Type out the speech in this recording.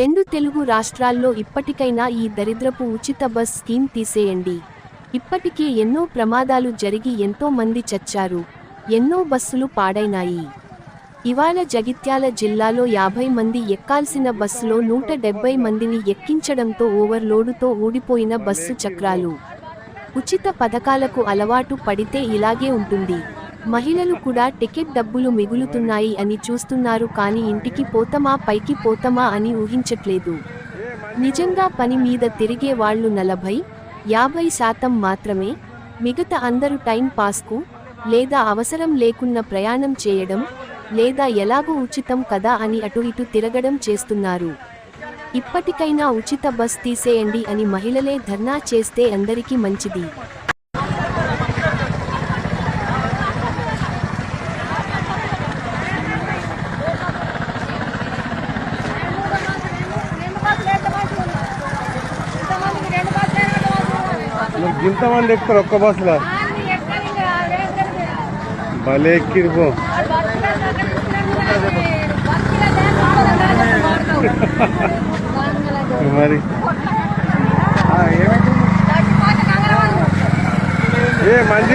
రెండు తెలుగు రాష్ట్రాల్లో ఇప్పటికైనా ఈ దరిద్రపు ఉచిత బస్ స్కీమ్ తీసేయండి. ఇప్పటికే ఎన్నో ప్రమాదాలు జరిగి ఎంతో మంది చచ్చారు. ఎన్నో బస్సులు పాడైనాయి. ఇవాళ జగిత్యాల జిల్లాలో యాభై మంది ఎక్కాల్సిన బస్సులో నూట డెబ్బై మందిని ఎక్కించడంతో ఓవర్లోడుతో ఊడిపోయిన బస్సు చక్రాలు. ఉచిత పథకాలకు అలవాటు పడితే ఇలాగే ఉంటుంది. మహిళలు కూడా టికెట్ డబ్బులు మిగులుతున్నాయి అని చూస్తున్నారు కానీ ఇంటికి పోతమా పైకి పోతమా అని ఊహించట్లేదు. నిజంగా పని మీద తిరిగే వాళ్ళు నలభై యాభై శాతం మాత్రమే మిగతా అందరూ టైం పాస్కు లేదా అవసరం లేకున్న ప్రయాణం చేయడం లేదా ఎలాగూ ఉచితం కదా అని అటు ఇటు తిరగడం చేస్తున్నారు. ఇప్పటికైనా ఉచిత బస్ తీసేయండి అని మహిళలే ధర్నా చేస్తే అందరికీ మంచిది. ఇంతమంది ఎక్కుతారు ఒక్క బస్సులో? భలే ఎక్కిరిపో మరి? ఏ మంచి